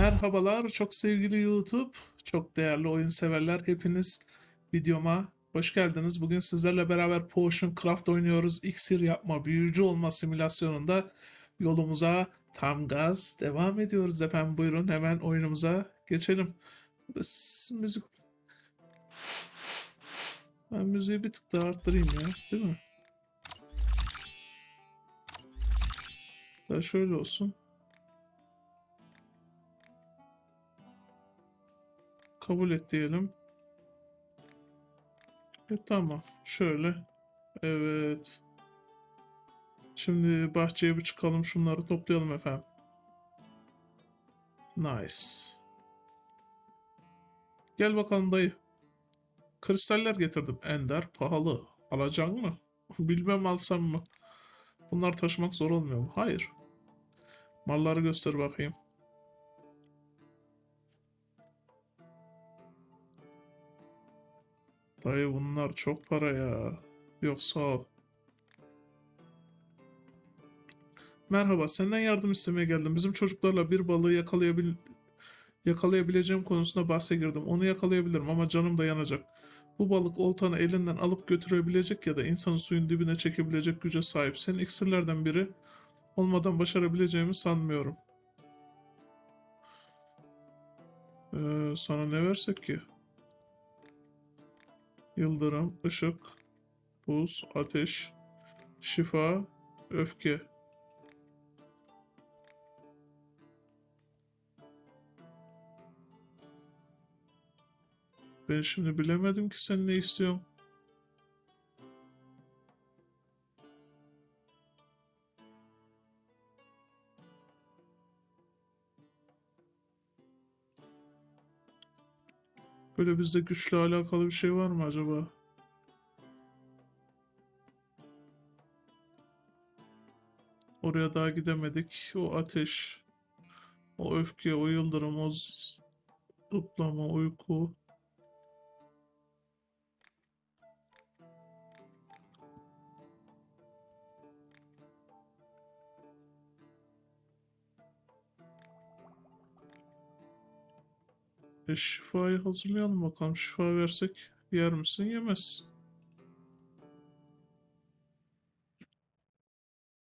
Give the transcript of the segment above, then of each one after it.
Merhabalar çok sevgili YouTube, çok değerli oyun severler. Hepiniz videoma hoş geldiniz. Bugün sizlerle beraber Potion Craft oynuyoruz. İksir yapma, büyücü olma simülasyonunda yolumuza tam gaz devam ediyoruz efendim. Buyurun hemen oyunumuza geçelim. Bıs, müzik. Ben müziği bir tık daha arttırayım ya, değil mi? Ya şöyle olsun. Kabul et diyelim. E, tamam. Şöyle. Evet. Şimdi bahçeye bir çıkalım. Şunları toplayalım efendim. Nice. Gel bakalım dayı. Kristaller getirdim. Ender pahalı. Alacak mı? Bilmem alsam mı? Bunlar taşımak zor olmuyor mu? Hayır. Malları göster bakayım. Dayı bunlar çok para ya. Yok sağ ol. Merhaba, senden yardım istemeye geldim. Bizim çocuklarla bir balığı yakalayabil yakalayabileceğim konusunda bahse girdim. Onu yakalayabilirim ama canım da yanacak. Bu balık oltanı elinden alıp götürebilecek ya da insanı suyun dibine çekebilecek güce sahip. Senin iksirlerden biri olmadan başarabileceğimi sanmıyorum. Ee, sana ne versek ki? Yıldırım, ışık, buz, ateş, şifa, öfke. Ben şimdi bilemedim ki sen ne istiyorsun. Böyle bizde güçle alakalı bir şey var mı acaba? Oraya daha gidemedik. O ateş, o öfke, o yıldırım, o zıplama, uyku. E şifayı hazırlayalım bakalım. Şifa versek yer misin? Yemezsin.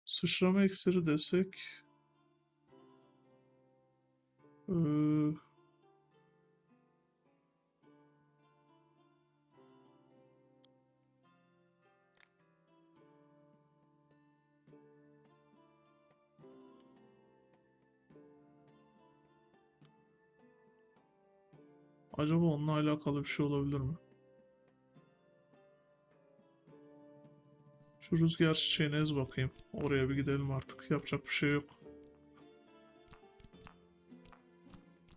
Sıçrama iksiri desek. Ee, acaba onunla alakalı bir şey olabilir mi? Şu rüzgar çiçeğine ez bakayım. Oraya bir gidelim artık. Yapacak bir şey yok.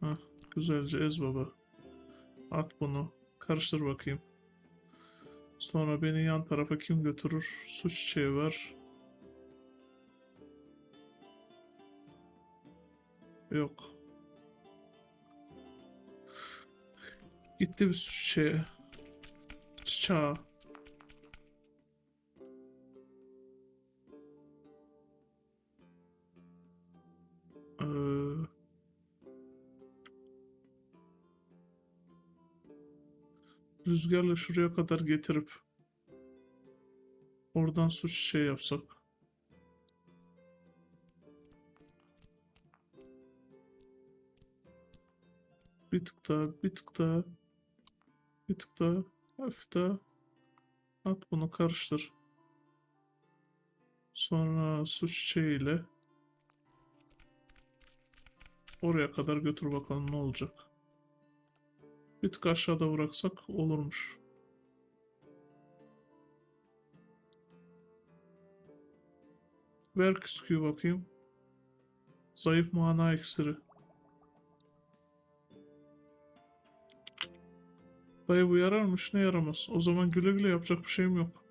Heh, güzelce ez baba. At bunu. Karıştır bakayım. Sonra beni yan tarafa kim götürür? Su çiçeği var. Yok. Gitti bir çiçeği. Çiçeği. Ee, rüzgarla şuraya kadar getirip oradan su çiçeği yapsak. Bir tık daha, bir tık daha, bir tık daha, hafif daha. At bunu karıştır. Sonra su çiçeğiyle Oraya kadar götür bakalım ne olacak. Bir tık aşağıda bıraksak olurmuş. Ver küsküyü bakayım. Zayıf mana iksiri. Dayı bu yararmış ne yaramaz. O zaman güle güle yapacak bir şeyim yok.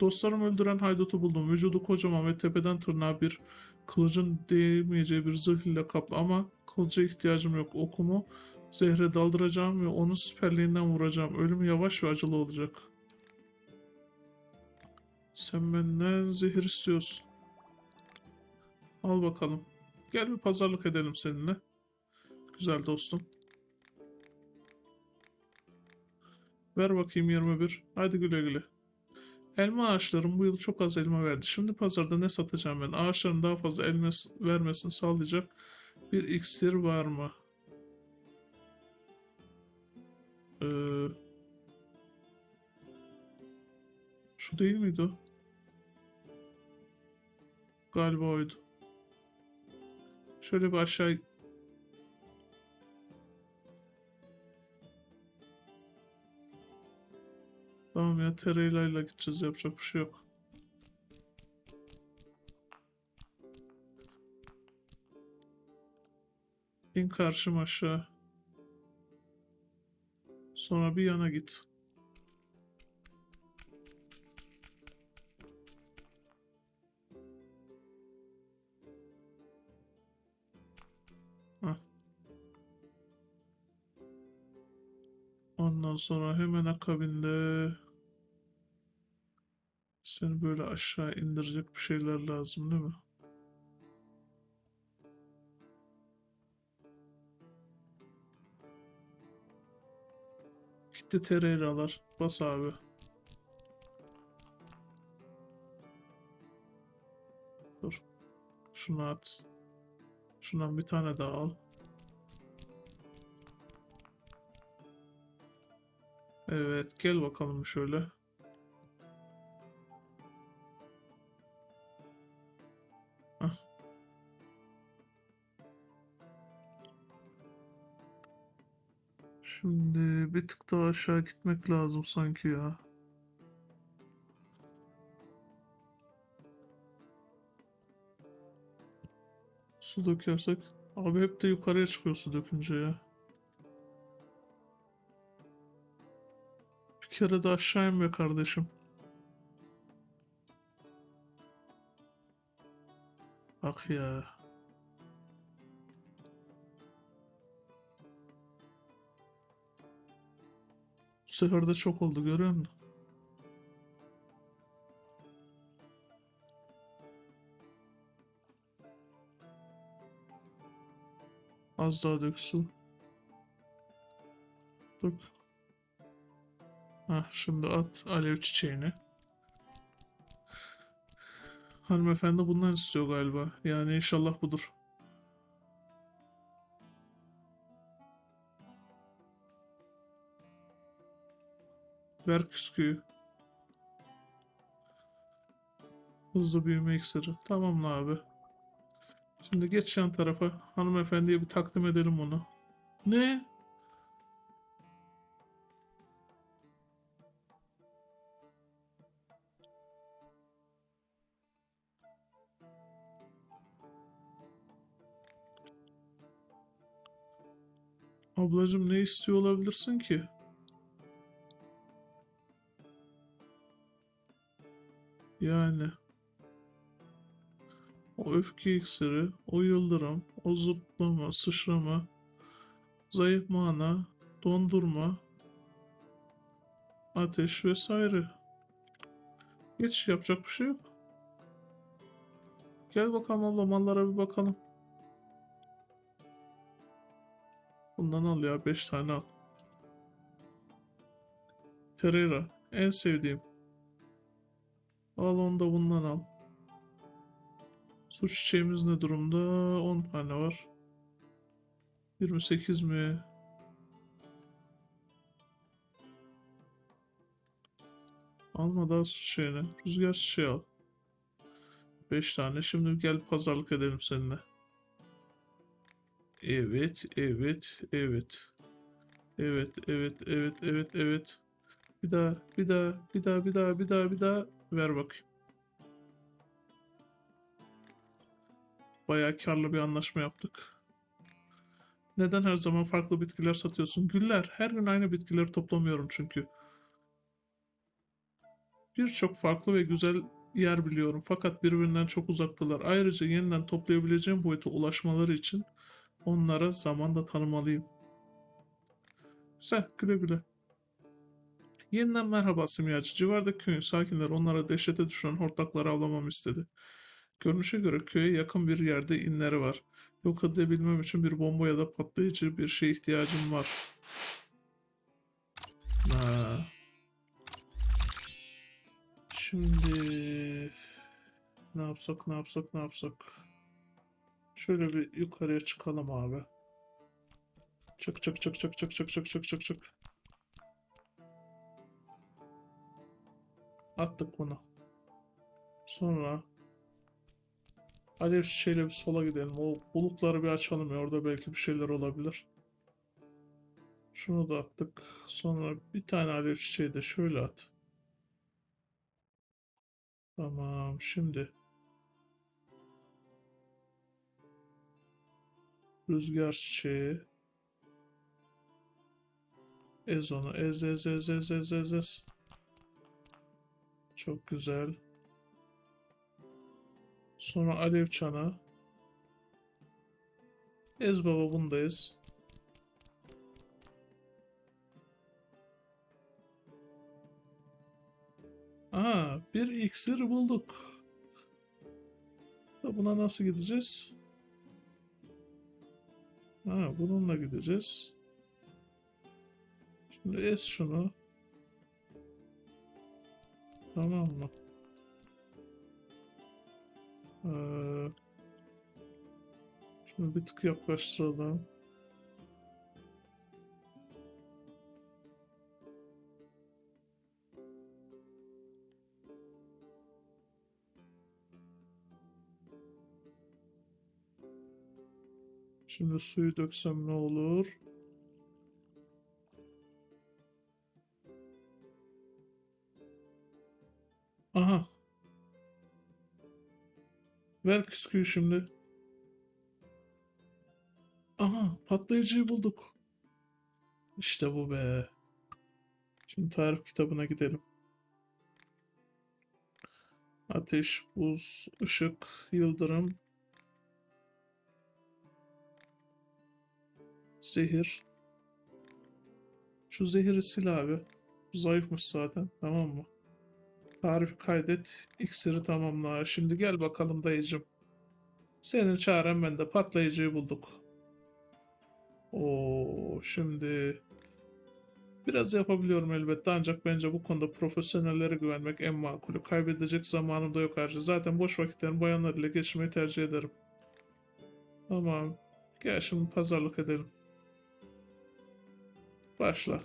Dostlarımı öldüren haydutu buldum. Vücudu kocaman ve tepeden tırnağa bir kılıcın değmeyeceği bir zırh ile kaplı ama kılıca ihtiyacım yok. Okumu zehre daldıracağım ve onun siperliğinden vuracağım. Ölümü yavaş ve acılı olacak. Sen benden zehir istiyorsun. Al bakalım. Gel bir pazarlık edelim seninle. Güzel dostum. Ver bakayım 21. Hadi güle güle. Elma ağaçlarım bu yıl çok az elma verdi. Şimdi pazarda ne satacağım ben? Ağaçların daha fazla elma vermesini sağlayacak bir iksir var mı? Ee, şu değil miydi? Galiba oydu. Şöyle bir aşağı Tamam ya tereyla'yla gideceğiz yapacak bir şey yok. İn karşım aşağı. Sonra bir yana git. Ondan sonra hemen akabinde seni böyle aşağı indirecek bir şeyler lazım değil mi? Gitti tereyralar. Bas abi. Dur. Şunu at. Şundan bir tane daha al. Evet, gel bakalım şöyle. Hah. Şimdi bir tık daha aşağı gitmek lazım sanki ya. Su dökersek. Abi hep de yukarıya çıkıyor su dökünce ya. Kere de aşağı in be kardeşim. Bak ya. Bu sefer de çok oldu görüyor musun? Az daha dök su. Dök. Hah, şimdi at alev çiçeğini. Hanımefendi bundan istiyor galiba. Yani inşallah budur. Ver küsküyü. Hızlı büyüme iksiri. Tamam lan abi. Şimdi geç yan tarafa. Hanımefendiye bir takdim edelim onu. Ne? Ablacım ne istiyor olabilirsin ki? Yani. O öfke iksiri, o yıldırım, o zıplama, sıçrama, zayıf mana, dondurma, ateş vesaire. Geç yapacak bir şey yok. Gel bakalım abla mallara bir bakalım. Bundan al ya 5 tane al. Terera en sevdiğim. Al onu da bundan al. Su çiçeğimiz ne durumda? 10 tane var. 28 mi? Alma daha su çiçeğini. Rüzgar çiçeği al. 5 tane. Şimdi gel pazarlık edelim seninle. Evet, evet, evet. Evet, evet, evet, evet, evet. Bir daha, bir daha, bir daha, bir daha, bir daha, bir daha. Ver bakayım. Bayağı karlı bir anlaşma yaptık. Neden her zaman farklı bitkiler satıyorsun? Güller. Her gün aynı bitkileri toplamıyorum çünkü. Birçok farklı ve güzel yer biliyorum fakat birbirinden çok uzaktalar. Ayrıca yeniden toplayabileceğim boyuta ulaşmaları için onlara zaman da tanımalıyım. Güzel, güle güle. Yeniden merhaba simyacı. Civardaki köyün sakinleri onlara dehşete düşüren hortlakları avlamamı istedi. Görünüşe göre köye yakın bir yerde inleri var. Yok edebilmem için bir bomba ya da patlayıcı bir şeye ihtiyacım var. Ha. Şimdi ne yapsak ne yapsak ne yapsak. Şöyle bir yukarıya çıkalım abi. Çık çık çık çık çık çık çık çık çık çık. Attık bunu. Sonra Alev şeyle bir sola gidelim. O bulutları bir açalım ya. Orada belki bir şeyler olabilir. Şunu da attık. Sonra bir tane alev çiçeği de şöyle at. Tamam. Şimdi rüzgar çiçeği. Ez onu. Ez ez ez ez ez ez ez. Çok güzel. Sonra alev çana. Ez baba bundayız. Aa, bir iksir bulduk. Da buna nasıl gideceğiz? Ha, bununla gideceğiz. Şimdi ez şunu. Tamam mı? Ee, şunu bir tık yaklaştıralım. Şimdi suyu döksem ne olur? Aha. Ver küsküyü şimdi. Aha patlayıcıyı bulduk. İşte bu be. Şimdi tarif kitabına gidelim. Ateş, buz, ışık, yıldırım, zehir. Şu zehiri sil abi. Zayıfmış zaten tamam mı? Tarifi kaydet. İksiri tamamla. Şimdi gel bakalım dayıcım. Senin çaren bende. Patlayıcıyı bulduk. Oo, şimdi biraz yapabiliyorum elbette ancak bence bu konuda profesyonellere güvenmek en makulü. Kaybedecek zamanım da yok ayrıca. Zaten boş vakitlerimi bayanlar ile geçirmeyi tercih ederim. Tamam. Gel şimdi pazarlık edelim. Başla.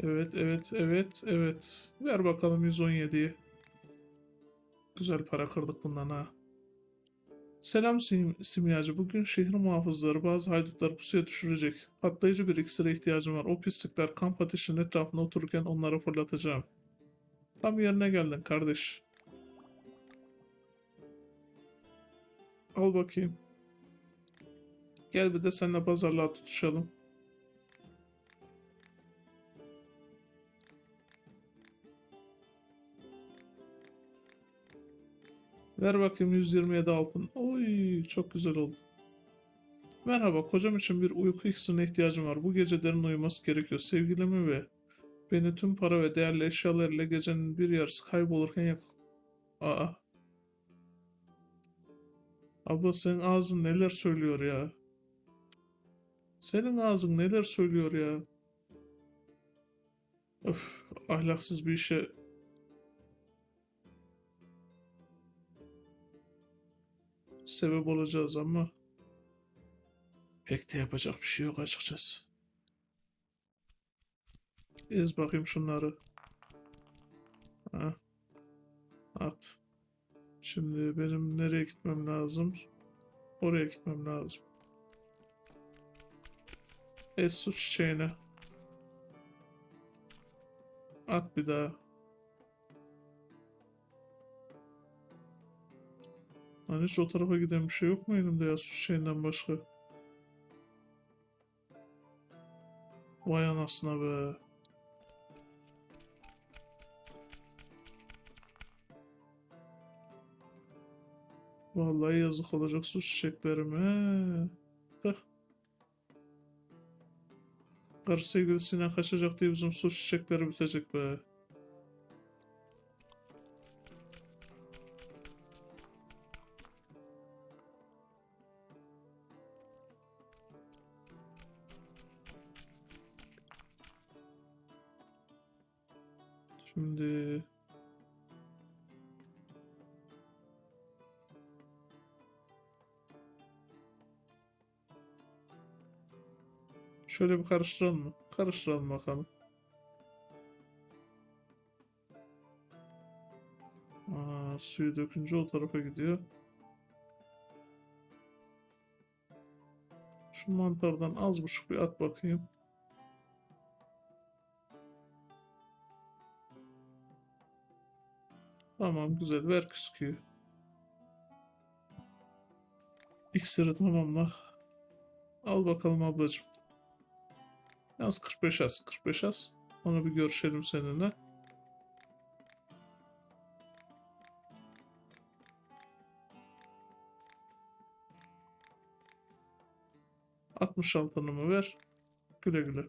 Evet, evet, evet, evet. Ver bakalım 117'yi. Güzel para kırdık bundan ha. Selam sim simyacı. Bugün şehir muhafızları bazı haydutları pusuya düşürecek. Patlayıcı bir iksire ihtiyacım var. O pislikler kamp ateşinin etrafında otururken onları fırlatacağım. Tam yerine geldin kardeş. Al bakayım. Gel bir de seninle pazarlığa tutuşalım. Ver bakayım 127 altın. Oy çok güzel oldu. Merhaba kocam için bir uyku iksirine ihtiyacım var. Bu gece derin uyuması gerekiyor. Sevgilimi ve beni tüm para ve değerli eşyalarıyla gecenin bir yarısı kaybolurken yak... Aa. Abla senin ağzın neler söylüyor ya? Senin ağzın neler söylüyor ya? Öf, ahlaksız bir işe sebep olacağız ama pek de yapacak bir şey yok açıkçası. Ez bakayım şunları. Ha. At. Şimdi benim nereye gitmem lazım? Oraya gitmem lazım. Ez su çiçeğine. At bir daha. Hani hiç o tarafa giden bir şey yok mu elimde ya su çiçeğinden başka? Vay anasına be. Vallahi yazık olacak su çiçeklerime. Tüh. Karı sevgilisiyle kaçacak diye bizim su çiçekleri bitecek be. Şöyle bir karıştıralım mı? Karıştıralım bakalım. Aa, suyu dökünce o tarafa gidiyor. Şu mantardan az buçuk bir at bakayım. Tamam güzel ver küsküyü. İksiri tamamla. Al bakalım ablacığım. Yalnız 45 az 45 az. Onu bir görüşelim seninle. Altınımı ver. Güle güle.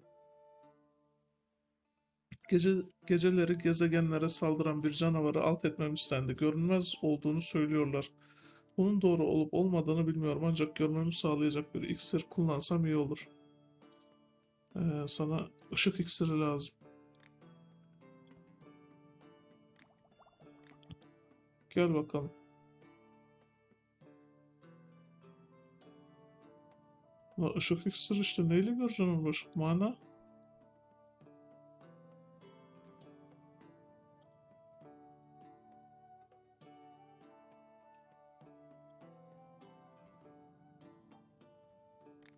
Gece, geceleri gezegenlere saldıran bir canavarı alt etmem istendi. Görünmez olduğunu söylüyorlar. Bunun doğru olup olmadığını bilmiyorum ancak görmemi sağlayacak bir iksir kullansam iyi olur. Ee, sana ışık iksiri lazım. Gel bakalım. La ışık iksiri işte neyle göreceğim onu başka mana?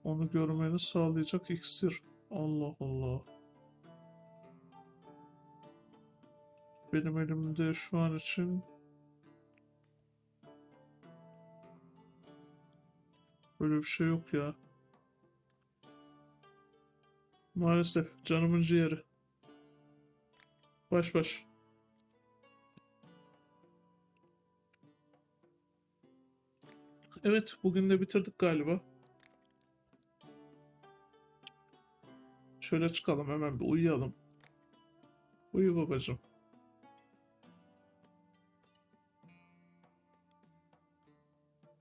Onu görmeni sağlayacak iksir. Allah Allah. Benim elimde şu an için böyle bir şey yok ya. Maalesef canımın ciğeri. Baş baş. Evet, bugün de bitirdik galiba. Şöyle çıkalım hemen bir uyuyalım. Uyu babacığım.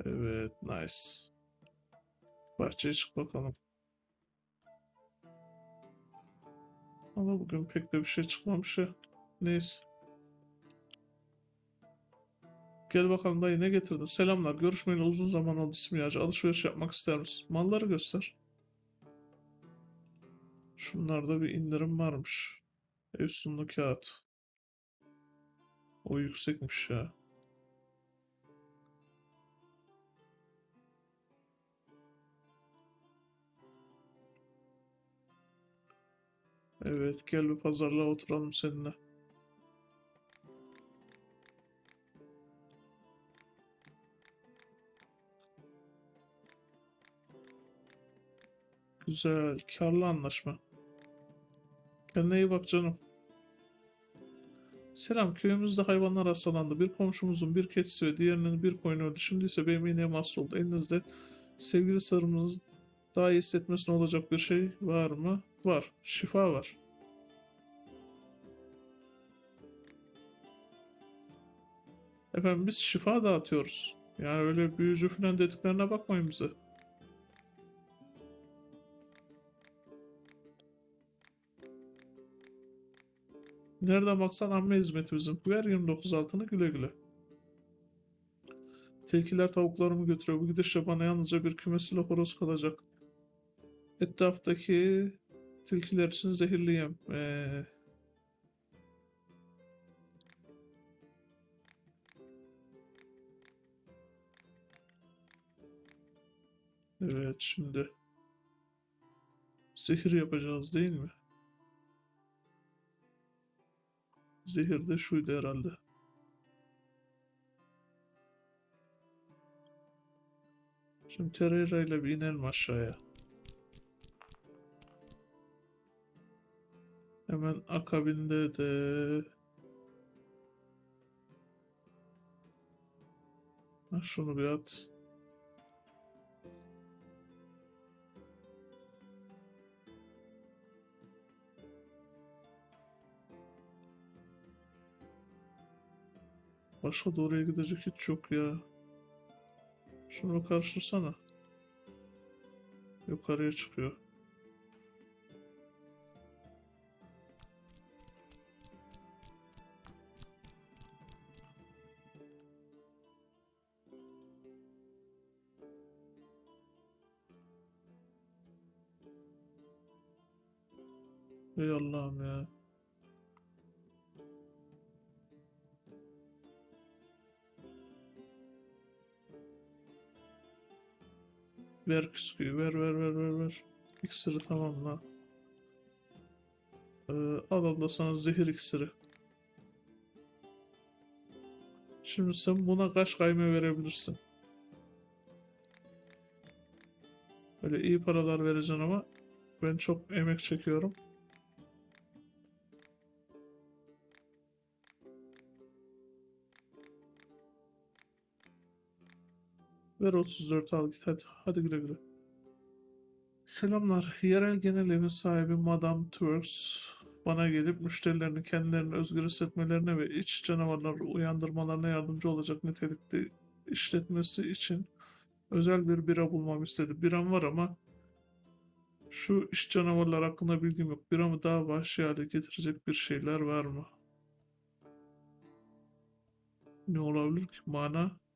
Evet, nice. Bahçeye çık bakalım. Ama bugün pek de bir şey çıkmamış ya. Neyse. Gel bakalım dayı ne getirdin? Selamlar. Görüşmeyeli uzun zaman oldu İsmiyacı. Alışveriş yapmak ister misin? Malları göster. Şunlarda bir indirim varmış. Efsunlu kağıt. O yüksekmiş ya. Evet gel bir pazarlığa oturalım seninle. Güzel, karlı anlaşma. Kendine iyi bak canım. Selam, köyümüzde hayvanlar hastalandı. Bir komşumuzun bir keçisi ve diğerinin bir koyunu öldü. Şimdi ise benim ineğim hasta oldu. Elinizde sevgili sarımız daha iyi hissetmesine olacak bir şey var mı? Var. Şifa var. Efendim biz şifa dağıtıyoruz. Yani öyle büyücü falan dediklerine bakmayın bize. Nereden baksan amme hizmeti bizim. Ver 29 altını güle güle. Tilkiler tavuklarımı götürüyor. Bu gidişle bana yalnızca bir kümesiyle horoz kalacak. Etraftaki tilkiler için zehirli yem. Ee, Evet şimdi zehir yapacağız değil mi? Zehir de şuydu herhalde. Şimdi Tereyra ile bir inelim aşağıya. Hemen akabinde de şunu bir at. Başka doğruya gidecek hiç yok ya. Şunu karşılasana. Yukarıya çıkıyor. Ey Allah'ım ya. Ver küsküyü ver ver ver ver ver. İksiri tamamla. Ee, al abla sana zehir iksiri. Şimdi sen buna kaç kayme verebilirsin. Böyle iyi paralar vereceksin ama ben çok emek çekiyorum. Ver 34 al git hadi. Hadi güle güle. Selamlar. Yerel genel evin sahibi Madame Turks bana gelip müşterilerini kendilerini özgür hissetmelerine ve iç canavarları uyandırmalarına yardımcı olacak nitelikte işletmesi için özel bir bira bulmamı istedi. Biram var ama şu iş canavarlar hakkında bilgim yok. Biramı daha vahşi hale getirecek bir şeyler var mı? Ne olabilir ki? Mana?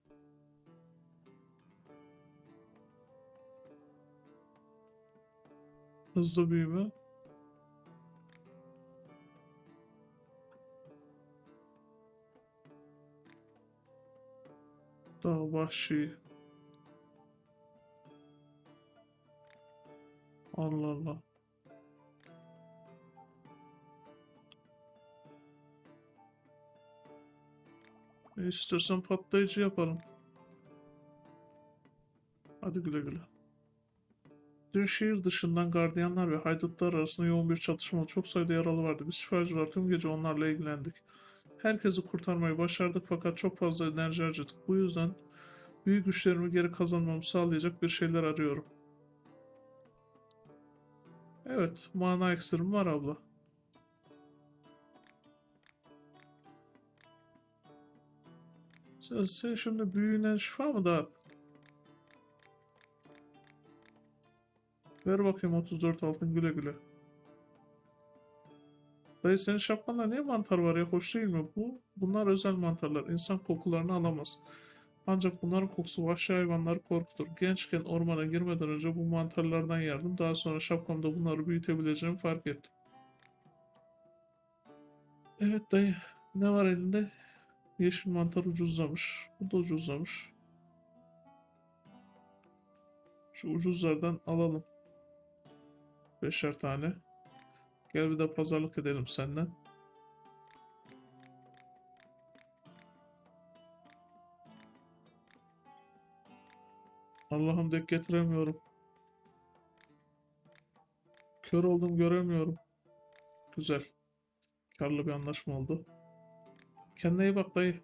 Hızlı büyüme. Daha vahşi. Allah Allah. E patlayıcı yapalım. Hadi güle güle. Dün şehir dışından gardiyanlar ve haydutlar arasında yoğun bir çatışma. Çok sayıda yaralı vardı. Biz şifacılar tüm gece onlarla ilgilendik. Herkesi kurtarmayı başardık fakat çok fazla enerji harcadık. Bu yüzden büyük güçlerimi geri kazanmamı sağlayacak bir şeyler arıyorum. Evet, mana iksirim var abla. Sen şimdi büyüğünden şifa mı dağıt? Ver bakayım 34 altın güle güle. Dayı senin şapkanda niye mantar var ya? Hoş değil mi bu? Bunlar özel mantarlar. İnsan kokularını alamaz. Ancak bunların kokusu vahşi hayvanları korkutur. Gençken ormana girmeden önce bu mantarlardan yerdim. Daha sonra şapkamda bunları büyütebileceğimi fark ettim. Evet dayı. Ne var elinde? Yeşil mantar ucuzlamış. Bu da ucuzlamış. Şu ucuzlardan alalım. Beşer tane. Gel bir de pazarlık edelim senden. Allah'ım dek getiremiyorum. Kör oldum göremiyorum. Güzel. Karlı bir anlaşma oldu. Kendine iyi bak dayı.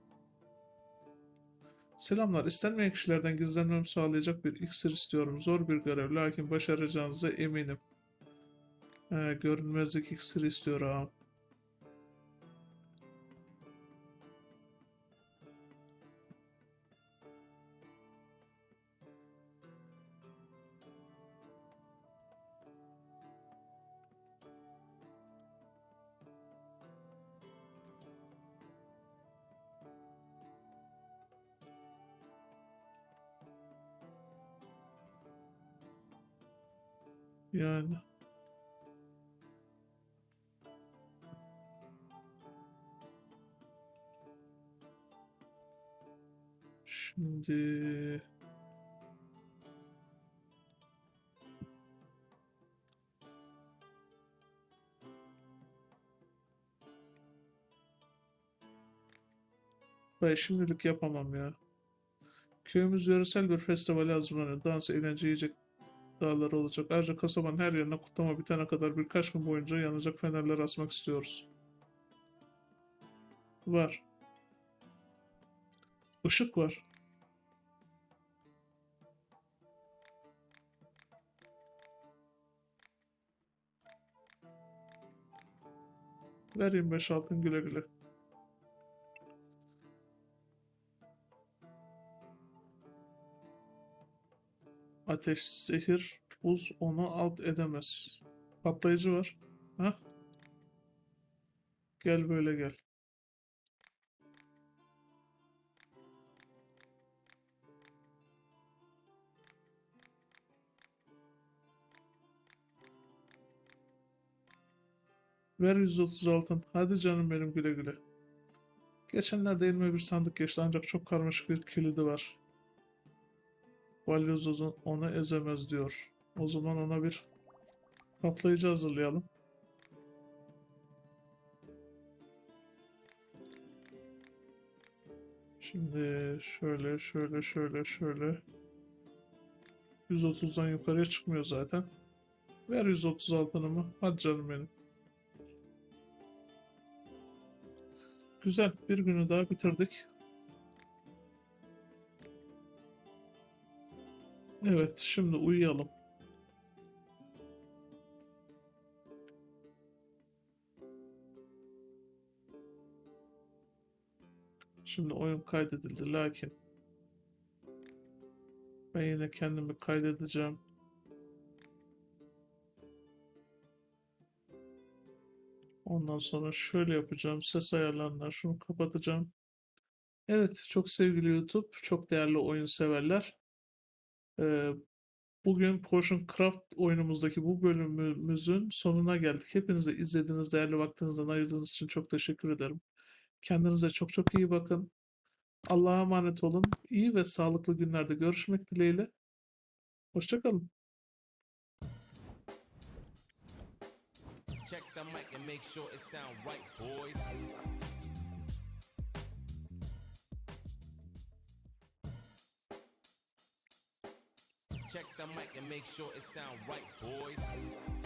Selamlar. İstenmeyen kişilerden gizlenmemi sağlayacak bir iksir istiyorum. Zor bir görev lakin başaracağınıza eminim. He, görünmezlik iksiri istiyor ağam. Yani. Şimdi ben şimdilik yapamam ya. Köyümüz yöresel bir festivale hazırlanıyor. Dans, eğlence, yiyecek dağları olacak. Ayrıca kasabanın her yerine kutlama bitene kadar birkaç gün boyunca yanacak fenerler asmak istiyoruz. Var. Işık var. Vereyim 5 altın güle güle. Ateş, zehir, buz onu alt edemez. Patlayıcı var. Ha? Gel böyle gel. Ver 130 altın. Hadi canım benim güle güle. Geçenlerde elime bir sandık geçti ancak çok karmaşık bir kilidi var. Balyoz onu ezemez diyor. O zaman ona bir patlayıcı hazırlayalım. Şimdi şöyle şöyle şöyle şöyle 130'dan yukarıya çıkmıyor zaten. Ver 130 altınımı. Hadi canım benim. Güzel. Bir günü daha bitirdik. Evet, şimdi uyuyalım. Şimdi oyun kaydedildi lakin ben yine kendimi kaydedeceğim. Ondan sonra şöyle yapacağım. Ses ayarlarından şunu kapatacağım. Evet, çok sevgili YouTube, çok değerli oyun severler. Ee, bugün Portion Craft oyunumuzdaki bu bölümümüzün sonuna geldik. Hepinize izlediğiniz değerli vaktinizden ayırdığınız için çok teşekkür ederim. Kendinize çok çok iyi bakın. Allah'a emanet olun. İyi ve sağlıklı günlerde görüşmek dileğiyle. Hoşçakalın. The mic and make sure it sound right, boys. Check the mic and make sure it sound right, boys.